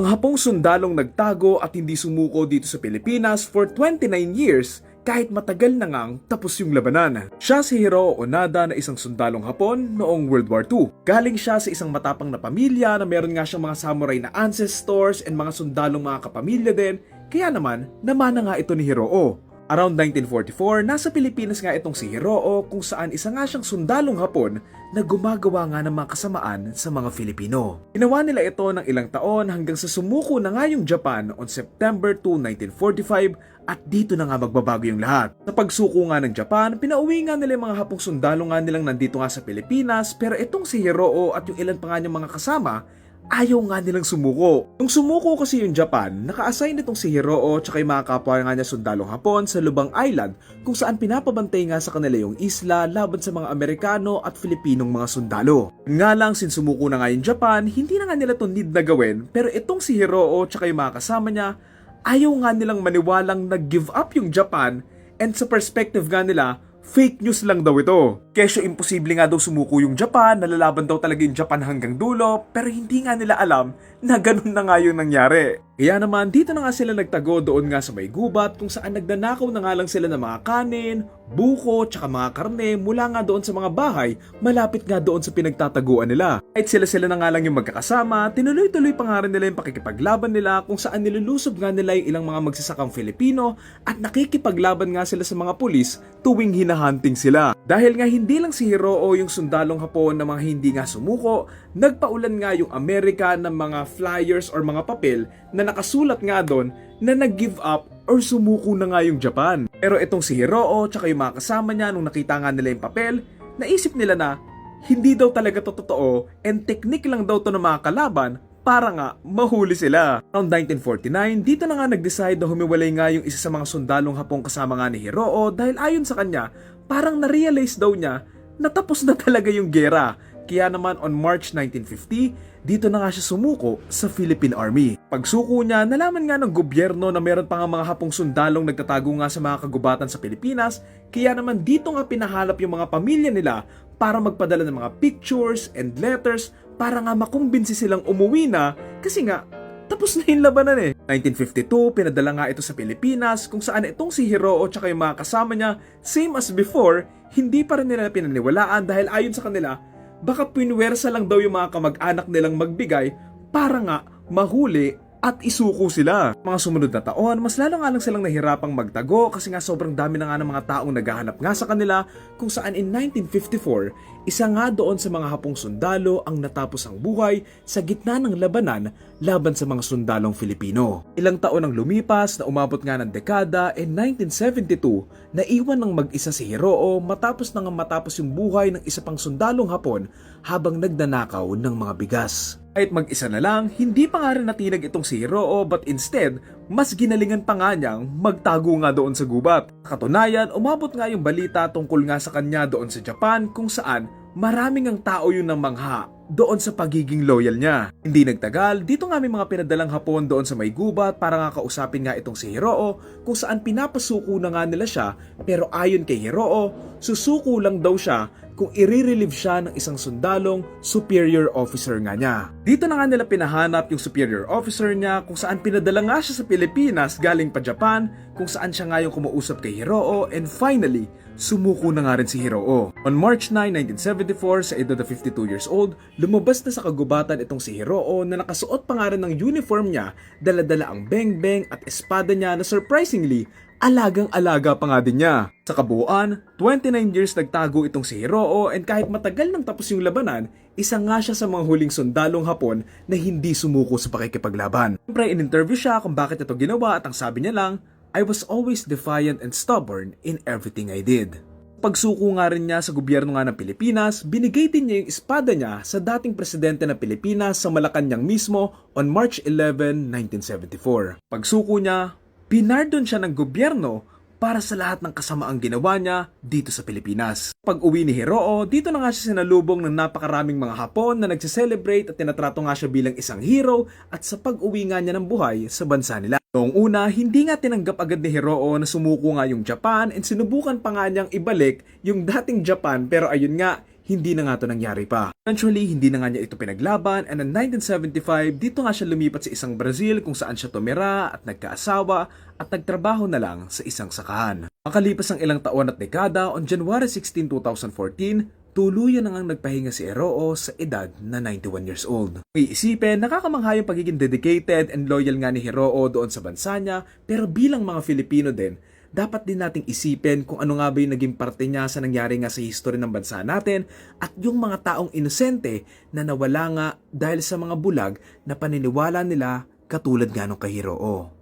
Ang hapong sundalong nagtago at hindi sumuko dito sa Pilipinas for 29 years kahit matagal na ngang tapos yung labanan. Siya si Hiro Onada na isang sundalong Hapon noong World War II. Galing siya sa isang matapang na pamilya na meron nga siyang mga samurai na ancestors and mga sundalong mga kapamilya din, kaya naman namana nga ito ni Hiroo. Around 1944, nasa Pilipinas nga itong si Hiroo kung saan isa nga siyang sundalong Hapon na gumagawa nga ng mga kasamaan sa mga Filipino. Ginawa nila ito ng ilang taon hanggang sa sumuko na nga yung Japan on September 2, 1945 at dito na nga magbabago yung lahat. Sa pagsuko nga ng Japan, pinauwi nga nila yung mga hapong sundalo nga nilang nandito nga sa Pilipinas pero itong si Hiroo at yung ilan pa nga niyang mga kasama ayaw nga nilang sumuko. Nung sumuko kasi yung Japan, naka-assign itong si Hiroo tsaka yung mga kapwa nga niya sundalong Hapon sa Lubang Island kung saan pinapabantay nga sa kanila yung isla laban sa mga Amerikano at Filipinong mga sundalo. Nga lang, since sumuko na nga yung Japan, hindi na nga nila to need na gawin pero itong si Hiroo tsaka yung mga kasama niya, ayaw nga nilang maniwalang nag-give up yung Japan and sa perspective nga nila, fake news lang daw ito. Kesyo imposible nga daw sumuko yung Japan, nalalaban daw talaga yung Japan hanggang dulo, pero hindi nga nila alam na ganun na nga yung nangyari. Kaya naman, dito na nga sila nagtago doon nga sa may gubat kung saan nagnanakaw na nga lang sila ng mga kanin, buko, tsaka mga karne mula nga doon sa mga bahay malapit nga doon sa pinagtataguan nila. Kahit sila-sila na nga lang yung magkakasama, tinuloy-tuloy pa nga rin nila yung pakikipaglaban nila kung saan nilulusob nga nila yung ilang mga magsasakang Filipino at nakikipaglaban nga sila sa mga pulis tuwing hinahunting sila. Dahil nga hindi lang si Hiroo yung sundalong hapon na mga hindi nga sumuko, nagpaulan nga yung Amerika ng mga flyers or mga papel na nakasulat nga doon na nag-give up or sumuko na nga yung Japan. Pero itong si Hiroo tsaka yung mga kasama niya nung nakita nga nila yung papel, naisip nila na hindi daw talaga to totoo and technique lang daw to ng mga kalaban para nga mahuli sila. Around 1949, dito na nga nag-decide na humiwalay nga yung isa sa mga sundalong hapong kasama nga ni Hiroo dahil ayon sa kanya, parang na-realize daw niya na tapos na talaga yung gera. Kaya naman on March 1950, dito na nga siya sumuko sa Philippine Army. Pagsuko niya, nalaman nga ng gobyerno na meron pa nga mga hapong sundalong nagtatago nga sa mga kagubatan sa Pilipinas, kaya naman dito nga pinahanap yung mga pamilya nila para magpadala ng mga pictures and letters para nga makumbinsi silang umuwi na kasi nga tapos na yung labanan eh. 1952, pinadala nga ito sa Pilipinas kung saan itong si Hiroo at yung mga kasama niya, same as before, hindi pa rin nila pinaniwalaan dahil ayon sa kanila, baka pinwersa lang daw yung mga kamag-anak nilang magbigay para nga mahuli at isuko sila. Mga sumunod na taon, mas lalo nga lang silang nahirapang magtago kasi nga sobrang dami na nga ng mga taong naghahanap nga sa kanila kung saan in 1954, isa nga doon sa mga hapong sundalo ang natapos ang buhay sa gitna ng labanan laban sa mga sundalong Filipino. Ilang taon ang lumipas na umabot nga ng dekada in 1972, naiwan ng mag-isa si Hiroo matapos na nga matapos yung buhay ng isa pang sundalong hapon habang nagnanakaw ng mga bigas. Kahit mag-isa na lang, hindi pa nga rin natinag itong si Hiroo but instead, mas ginalingan pa nga niyang magtago nga doon sa gubat. Katunayan, umabot nga yung balita tungkol nga sa kanya doon sa Japan kung saan maraming ang tao yun ng mangha doon sa pagiging loyal niya. Hindi nagtagal, dito nga may mga pinadalang hapon doon sa may gubat para nga kausapin nga itong si Hiroo kung saan pinapasuko na nga nila siya pero ayon kay Hiroo, susuko lang daw siya kung i-relieve siya ng isang sundalong superior officer nga niya. Dito na nga nila pinahanap yung superior officer niya kung saan pinadala nga siya sa Pilipinas galing pa Japan kung saan siya nga yung kumuusap kay Hiroo and finally, sumuko na nga rin si Hiroo. On March 9, 1974, sa edad na 52 years old, lumabas na sa kagubatan itong si Hiroo na nakasuot pa nga rin ng uniform niya, daladala ang beng-beng at espada niya na surprisingly, alagang-alaga pa nga din niya. Sa kabuuan, 29 years nagtago itong si Hiroo and kahit matagal nang tapos yung labanan, isa nga siya sa mga huling sundalong hapon na hindi sumuko sa pakikipaglaban. Siyempre, in-interview siya kung bakit ito ginawa at ang sabi niya lang, I was always defiant and stubborn in everything I did. Pagsuko nga rin niya sa gobyerno nga ng Pilipinas, binigay din niya yung espada niya sa dating presidente ng Pilipinas sa Malacanang mismo on March 11, 1974. Pagsuko niya, pinardon siya ng gobyerno para sa lahat ng kasamaang ginawa niya dito sa Pilipinas. Pag uwi ni Hiroo, dito na nga siya sinalubong ng napakaraming mga Hapon na nagse-celebrate at tinatrato nga siya bilang isang hero at sa pag-uwi nga niya ng buhay sa bansa nila. Noong una, hindi nga tinanggap agad ni Hiroo na sumuko nga yung Japan and sinubukan pa nga niyang ibalik yung dating Japan pero ayun nga, hindi na nga to nangyari pa. Eventually, hindi na nga niya ito pinaglaban and in 1975, dito nga siya lumipat sa isang Brazil kung saan siya tumira at nagkaasawa at nagtrabaho na lang sa isang sakahan. Makalipas ang ilang taon at dekada, on January 16, 2014, tuluyan na ngang nagpahinga si Eroo sa edad na 91 years old. May isipin, nakakamangha yung pagiging dedicated and loyal nga ni Hiroo doon sa bansa niya, pero bilang mga Filipino din, dapat din nating isipin kung ano nga ba yung naging parte niya sa nangyari nga sa history ng bansa natin at yung mga taong inosente na nawala nga dahil sa mga bulag na paniniwala nila katulad nga nung kay Hiroo.